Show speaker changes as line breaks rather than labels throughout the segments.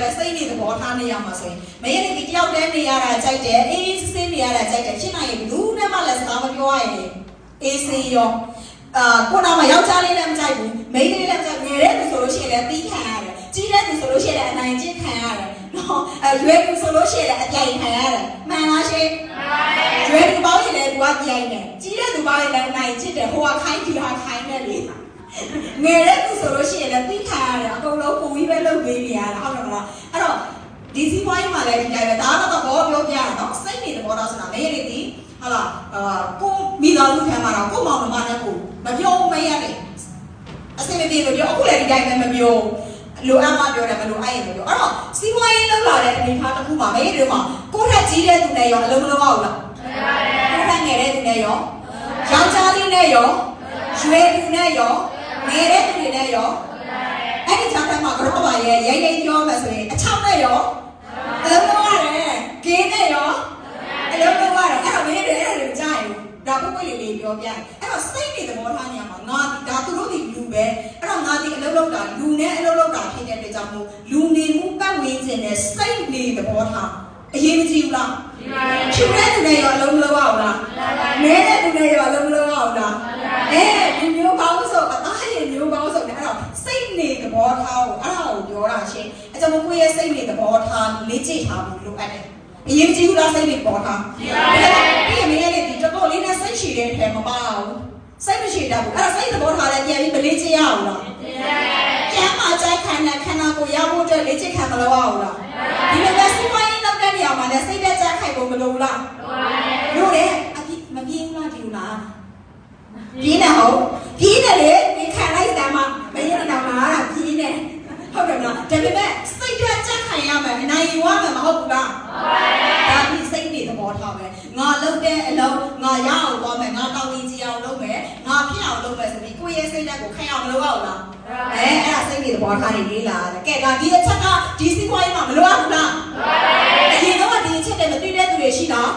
ပဲစိတ်နေသဘောထားနေရမှာဆိုရင်မင်းရဲ့ဒီတယောက်တည်းနေရတာကြိုက်တယ်အေးစစ်နေရတာကြိုက်တယ်ရှင်းနိုင်ရင်ဘူးနဲ့မှလည်းစကားမပြောရရင်အေးစေးရောအာကိုနာမှာယောက်ျားလေးလည်းမကြိုက်ဘူးမိန်းကလေးလည်းမကြိုက်ငယ်တဲ့သူဆိုလို့ရှိရင်လည်းပြီးခံရတယ်ကြီးတဲ့သူဆိုလို့ရှိရင်လည်းအနိုင်ကျင့်ခံရတယ်နော်အဲရွယ်သူဆိုလို့ရှိရင်လည်းအပြိုင်ခံရတယ်မှန်လားရှင်ရွယ်သူပေါင်းရင်လည်းသူကပြိုင်တယ်ကြီးတဲ့သူပေါင်းရင်လည်းအနိုင်ကျင့်တယ်ဟိုကခိုင်းဒီဟာခိုင်းတယ်လေငယ်တဲ့သူဆိုလို့ရှိရင်လည်းသိခံရတယ်အကုန်လုံးပုံပြီးပဲလုပ်ပေးနေရတာ ဟုတ်တယ်မလားအဲ့တော့ဒီစီးပွားရေးမှာလည်းဒီတိုင်းပဲဒါကတော့ဘောပြောပြရအောင်စိတ်နေသဘောထားဆိုတာမင်းရည်ဒီဟုတ်လားအာကိုမိသားစုခံမှာတော့ကိုမောင်နှမနဲ့ကိုမပြောမရနဲ့အစင်မပြေလို့ပြောအခုလည်းဒီတိုင်းပဲမပြောလိုအပ်မှပြောတယ်မလိုအပ်ရင်မပြောအဲ့တော့စီးပွားရေးလုပ်လာတဲ့အနေအထားတစ်ခုမှာမင်းရည်တို့မှာကိုထက်ကြီးတဲ့သူနဲ့ရောအလုံးမလုံးအောင်လားကိုထက်ငယ်တဲ့သူနဲ့ရောယောက်ျားလေးနဲ့ရောရွယ်သူနဲ့ရောငယ်တဲ့သူတွေနဲ့ရောအဲ့ဒီချ မ်းသာမှာကတော့ပါရဲ့ရိတ်ရိတ်ပြောမှဆိုရင်အချောင်းနဲ့ရောအလုံးလုံးရတယ်ကင်းနဲ့ရောအလုံးလုံးရတယ်အဲ့တော့မင်းတွေအဲ့ဒါတွေကြားရင်ဒါပုတ်ပွေလေးလေးပြောပြအဲ့တော့စိတ်တွေသဘောထားနေရမှာငါဒါသူတို့ဒီလူပဲအဲ့တော့ငါဒီအလုံးလုံးတာလူနဲ့အလုံးလုံးတာဖြစ်တဲ့အတွက်ကြောင့်မို့လူနေမှုပတ်ဝန်းကျင်နဲ့စိတ်နေသဘောထားအရေးမကြီးဘူးလားဖြူတဲ့သူနဲ့ရောအလုံးမလုံးအောင်လားမဲတဲ့သူနဲ့ရောအလုံးမလုံးအောင်လားအဲဒီမျိုးပေါင်းဆိုအသားရည်မျိုးပေါင်းဆိုတယ်အဲ့တော့စိတ်နေသ ဘောထားကိုအဲ့ဒါကိုပြောတာရှင်အကြောင်းကိုယ့်ရဲ့စိတ်နေသဘောထားလေ့ကျင့်ထားဖို့လိုအပ်တယ်အရေးကြီးဘူးလားစိတ်နေသဘောထားဒီအမေရဲ့ဒီတော်တော်လေးနဲ့စိတ်ရှည်တဲ့ထဲမပါဘူးစိတ်မရှိတတ်ဘူးအဲ့ဒါစိတ်သဘောထားလည်းပြန်ပြီးမလေ့ကျင့်ရအောင်လားကျမ်းမှာကြိုက်ခံတဲ့ခန္ဓာကိုယ်ရဖို့အတွက်လေ့ကျင့်ခံမလို့အောင်လားဒီလိုပဲစီးပွားရေးလုပ်တဲ့နေရာမှာလည်းစိတ်သက်ကြခိုင်ဖို့မလိုဘူးလားလို့တယ်အပြစ်မပြေဘူးလားဒီလိုလားပြင်းတယ်ဟုတ်ပြင်းတယ်လေဒီခံလိုက်စမ်းမမင်းရတော့မှာတာပြင်းတယ်ဟုတ်တယ်မလားဒါပေမဲ့စိတ်ဓာတ်ကြက်ခံရမယ်အနိုင်ယူရမယ်မဟုတ်ဘူးလားဒါပြီးစိတ်နေသဘောထားပဲငါလုပ်တဲ့အလုပ်ငါ ရအောင်သွားမယ်ငါတောင်းရင်ကြည့်အောင်လုပ်မယ်ငါဖြစ်အောင်လုပ်မယ်ဆိုပြီးကိုယ့်ရဲ့စိတ်ဓာတ်ကိုခိုင်အောင်မလုပ်အောင်လားအဲအဲ့ဒါစိတ်နေသဘောထားနေလေးလားကဲဒါဒီအချက်ကဒီစီးပွားရေးမှာမလိုအပ်ဘူးလားအရင်တော့ဒီအချက်တွေမသိတဲ့သူတွေရှိလား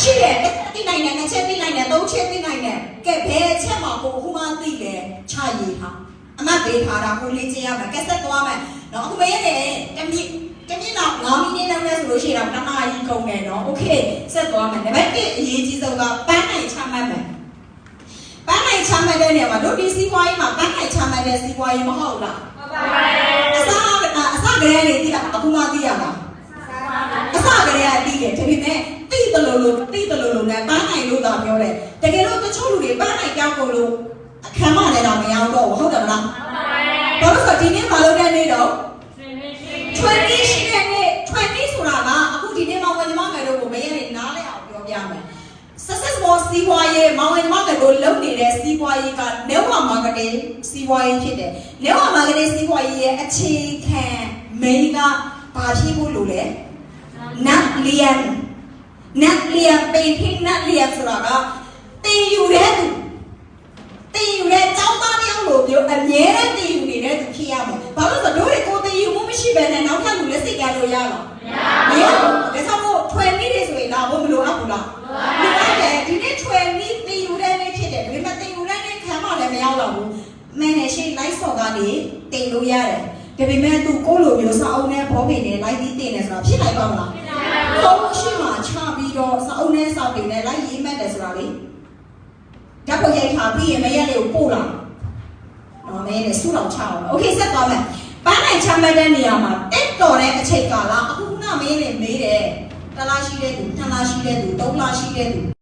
ရှိတယ်တိနိုင်တယ်နှစ်ချက်တိနိုင်တယ်သုံးချက်တိနိုင်တယ်ကဲဘယ်ချက်မှာကိုအခုမှသိလဲချရည်ထားအမတ်ပေးထားတာကိုလေးချင်းရမယ်ကဲဆက်သွားမယ်နော်အခုမရတဲ့တမီ တမီတော့9မိနစ်လောက်နဲ့ဆိုလို့ရှိရင်တော့နှစ်နာရီကုန်တယ်နော်โอเคဆက်သွားမယ်နံပါတ်1အရေးကြီးဆုံးကပန်းနိုင်ချမှတ်မယ်ပန်းနိုင်ချမှတ်တဲ့နေရာမှာတို့ဒီစီးပွားရေးမှာပန်းနိုင်ချမှတ်တဲ့စီးပွားရေးမဟုတ်လားအစားအစားကလေးလေးတိတာအခုမှသိရလား အစကလေးကတီးတယ်ဒါပေမဲ့တီးတလို့လို့တီးတလို့လို့နဲ့ပန်းနိုင်လို့သာပြောတယ်တကယ်လို့တချို့လူတွေပန်းနိုင်ကြောက်ကုန်လို့အခမ်းမနဲ့တော့မရောက်တော့ဘူးဟုတ်တယ်မလားဘာလို့ဆိုတော့ဒီနေ့မလုပ်တဲ့နေ့တော့20 ရမယ် successful စီးပွားရေးမောင်ဝင်မောင်ကတို့လုပ်နေတဲ့စီးပွားရေးက network marketing စီးပွားရေးဖြစ်တယ် network marketing စီးပွားရေးရဲ့အခြေခံ main ကဘာဖြစ်ဖို့လိုလဲ not lean not lean ပေထိ not lean ဆိုတာကတင်ယူတဲ့သူတင်ယူတဲ့ចောင်းသားတယောက်လိုမျိုးအမြဲတမ်းတင်ယူနေတဲ့သူဖြစ်ရမယ်ဘာလို့ဆိုတော့တို့တွေကိုတင်ယူမှုမရှိဘဲနဲ့နောက်ထပ်လူလက်စိတ်ကလို့ရတော့မရဘူးဒါကြောင့်မို့ထွေမိတဲ့ လာဖို့မလိုအပ်ဘူးလား။လိုအပ်တယ်ဒီနေ့ထွယ်နည်းတင်ယူတဲ့နေ့ဖြစ်တယ်ဒါပေမဲ့တင်ယူတဲ့နေ့ခံမှလည်းမရောက်တော့ဘူး။မန်နေရှိ live ဆော့ကနေတင်လို့ရတယ်။ဒါပေမဲ့သူကိုယ့်လိုမျိုးစာအုပ်နဲ့ဘောပင်နဲ့ live ပြီးတင်တယ်ဆိုတာဖြစ်နိုင်ပါမလား။ ဖုန်းရှိမှချပြီးတော့စာအုပ်နဲ့စာပေနဲ့လိုက်ရေးမှတ်တယ်ဆိုတာလေဓာတ်ပုံရိုက်ထားပြီးရင်မရက်လေးကိုပို့လာတော့မင်းနဲ့စုတော်ချအောင်โอเคဆက်သွားမယ်ပန်းနိုင်ချမှတ်တဲ့နေရာမှာတက်တော်တဲ့အချိန်ကာလအခုကမင်းနဲ့မေးတယ် တစ်လားရှိတဲ့သူနှစ်လားရှိတဲ့သူသုံးလားရှိတဲ့သူ